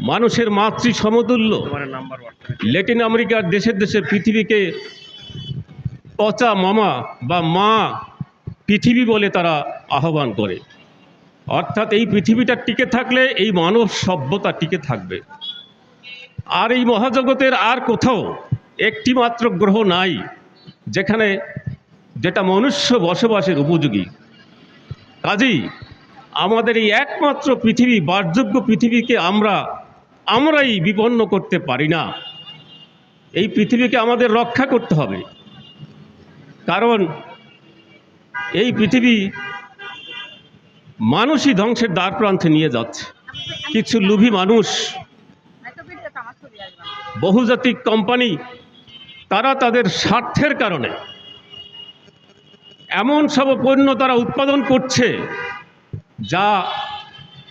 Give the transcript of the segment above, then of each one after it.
মানুষের মাতৃ সমতুল্য। ল্যাটিন আমেরিকার দেশের দেশে পৃথিবীকে পচা মামা বা মা পৃথিবী বলে তারা আহ্বান করে। অর্থাৎ এই পৃথিবীটা টিকে থাকলে এই মানব সভ্যতা টিকে থাকবে। আর এই মহাজগতের আর কোথাও একটি মাত্র গ্রহ নাই যেখানে যেটা মনুষ্য বসবাসের উপযোগী। কাজেই আমাদের এই একমাত্র পৃথিবী, বাসযোগ্য পৃথিবীকে আমরা, আমরাই বিপন্ন করতে পারি না। এই পৃথিবীকে আমাদের রক্ষা করতে হবে। কারণ এই পৃথিবী মানুষই ধ্বংসের দ্বার প্রান্তে নিয়ে যাচ্ছে। কিছু লোভী মানুষ, বহুজাতিক কোম্পানি, তারা তাদের স্বার্থের কারণে এমন সব পণ্য তারা উৎপাদন করছে যা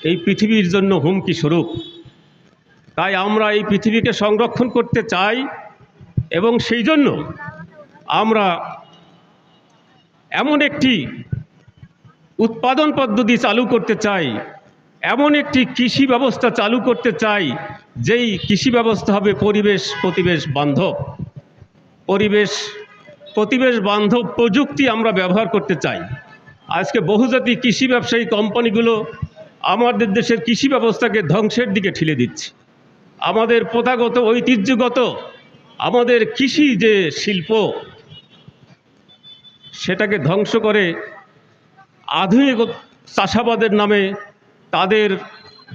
এই পৃথিবীর জন্য হুমকি স্বরূপ। তাই আমরা এই পৃথিবীকে সংরক্ষণ করতে চাই এবং সেই জন্য আমরা এমন একটি উৎপাদন পদ্ধতি চালু করতে চাই, এমন একটি কৃষি ব্যবস্থা চালু করতে চাই, যেই কৃষি ব্যবস্থা হবে পরিবেশ, প্রতিবেশ বান্ধব। পরিবেশ, প্রতিবেশ বান্ধব প্রযুক্তি আমরা ব্যবহার করতে চাই। আজকে বহুজাতিক কৃষি ব্যবসায়ী কোম্পানিগুলো আমাদের দেশের কৃষি ব্যবস্থাকে ধ্বংসের দিকে ঠেলে দিচ্ছে। আমাদের প্রথাগত, ঐতিহ্যগত, আমাদের কৃষি যে শিল্প, সেটাকে ধ্বংস করে আধুনিক চাষাবাদের নামে তাদের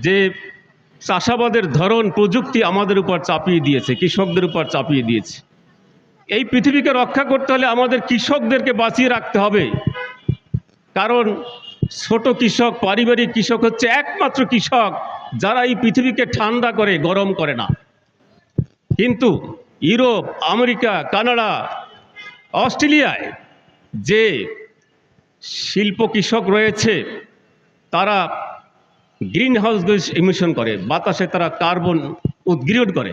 যে চাষাবাদের ধরন, প্রযুক্তি আমাদের উপর চাপিয়ে দিয়েছে, কৃষকদের উপর চাপিয়ে দিয়েছে। এই পৃথিবীকে রক্ষা করতে হলে আমাদের কৃষকদেরকে বাঁচিয়ে রাখতে হবে। কারণ ছোট কৃষক, পারিবারিক কৃষক হচ্ছে একমাত্র কৃষক যারা এই পৃথিবীকে ঠান্ডা করে, গরম করে না। কিন্তু ইউরোপ, আমেরিকা, কানাডা, অস্ট্রেলিয়ায় যে শিল্প কৃষক রয়েছে, তারা গ্রিন হাউস গ্যাস ইমিশন করে, বাতাসে তারা কার্বন উদ্গীরণ করে।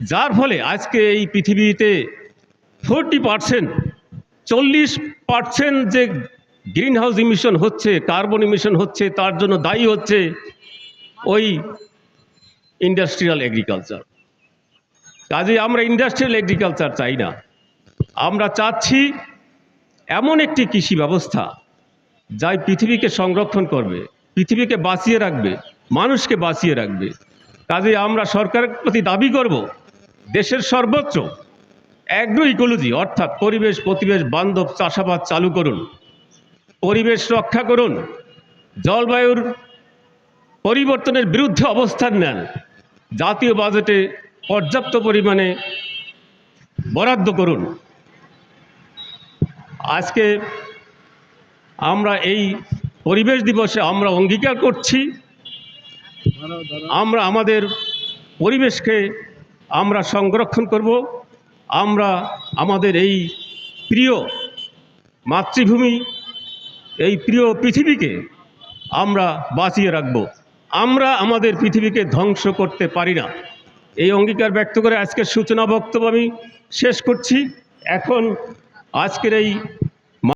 যার ফলে আজকে এই পৃথিবীতে ফোরটি পার্সেন্ট, চল্লিশ পার্সেন্ট যে গ্রিন হাউস ইমিশন হচ্ছে, কার্বন ইমিশন হচ্ছে, তার জন্য দায়ী হচ্ছে ওই ইন্ডাস্ট্রিয়াল এগ্রিকালচার কাজে আমরা ইন্ডাস্ট্রিয়াল এগ্রিকালচার চাই না। আমরা চাচ্ছি এমন একটি কৃষি ব্যবস্থা যা পৃথিবীকে সংরক্ষণ করবে, পৃথিবীকে বাঁচিয়ে রাখবে, মানুষকে বাঁচিয়ে রাখবে। কাজে আমরা সরকারের প্রতি দাবি করব, দেশের সর্বোচ্চ অ্যাগ্রো ইকোলজি অর্থাৎ পরিবেশ, প্রতিবেশ, বান্ধব, চাষাবাদ চালু করুন। পরিবেশ রক্ষা করুন। জলবায়ুর পরিবর্তনের বিরুদ্ধে অবস্থান নেন। জাতীয় বাজেটে পর্যাপ্ত পরিমাণে বরাদ্দ করুন। আজকে আমরা এই পরিবেশ দিবসে আমরা অঙ্গীকার করছি। আমরা আমাদের পরিবেশকে আমরা সংরক্ষণ করব। আমরা আমাদের এই প্রিয় মাতৃভূমি এই প্রিয় পৃথিবীকে আমরা বাঁচিয়ে রাখব। আমরা আমাদের পৃথিবীকে ধ্বংস করতে পারি না। এই অঙ্গীকার ব্যক্ত করে আজকের সূচনা বক্তব্য আমি শেষ করছি। এখন আজকের এই